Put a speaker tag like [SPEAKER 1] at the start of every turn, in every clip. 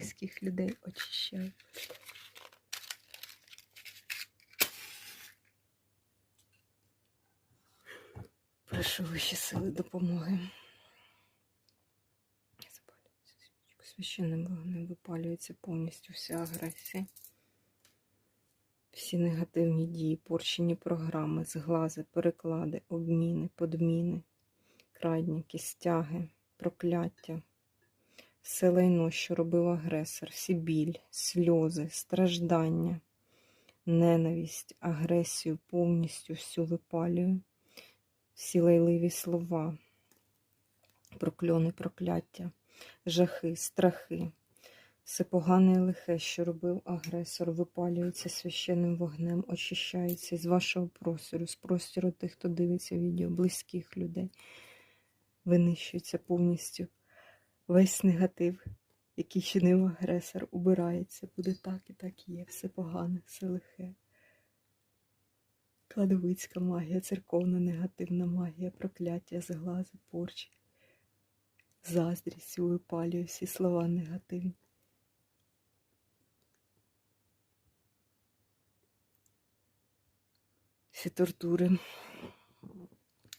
[SPEAKER 1] близьких людей очищаю. Прошу вищі сили допомоги. Запалюється. Священним вогнем випалюється повністю вся агресія. Всі негативні дії, порчені програми, зглази, переклади, обміни, подміни, крадніки, стяги, прокляття, все лайно, що робив агресор, всі біль, сльози, страждання, ненависть, агресію повністю всю випалюю, всі лайливі слова, прокльони, прокляття, жахи, страхи. Все погане і лихе, що робив агресор, випалюється священним вогнем, очищається з вашого простору, з простору тих, хто дивиться відео, близьких людей. Винищується повністю весь негатив, який чинив агресор, убирається. Буде так і так є. Все погане, все лихе. Кладовицька магія, церковна негативна магія, прокляття, зглази, порчі, заздрість випалює всі слова негативні. Всі тортури,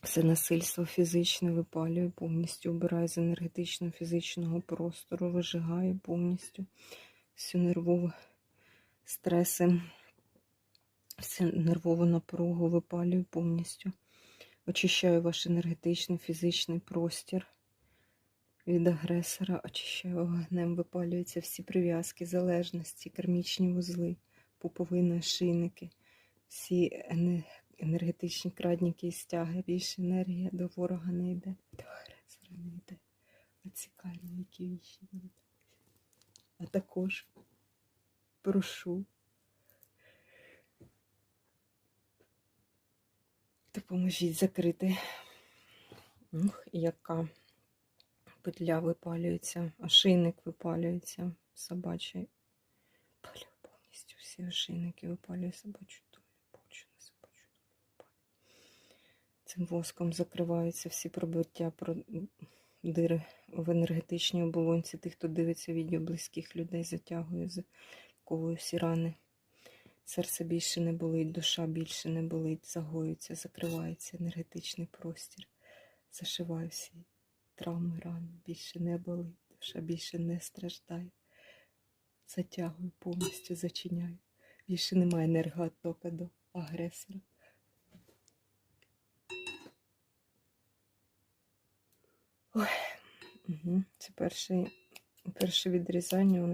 [SPEAKER 1] все насильство фізичне випалює повністю, обирає з енергетичного фізичного простору, вижигає повністю всю нервову стреси, всю нервову напругу випалює повністю. Очищаю ваш енергетичний фізичний простір від агресора, очищаю вогнем, випалюються всі прив'язки, залежності, кармічні вузли, пуповини, шийники всі ене- енергетичні крадніки і стяги, більше енергія до ворога не йде, до агресора не йде. Оцікально, які вічі будуть. А також прошу. Допоможіть закрити. Ух, яка петля випалюється, ошейник випалюється собачий. Палю повністю всі ошейники випалює собачу Цим воском закриваються всі пробиття, про дири в енергетичній оболонці тих, хто дивиться відео близьких людей, затягує ковою всі рани. Серце більше не болить, душа більше не болить, загоюється, закривається енергетичний простір. Зашиваю всі травми, рани, більше не болить, душа більше не страждає. Затягую повністю, зачиняю. Більше немає енергоотока до агресора. Ой. Угу. Це перше, перше відрізання.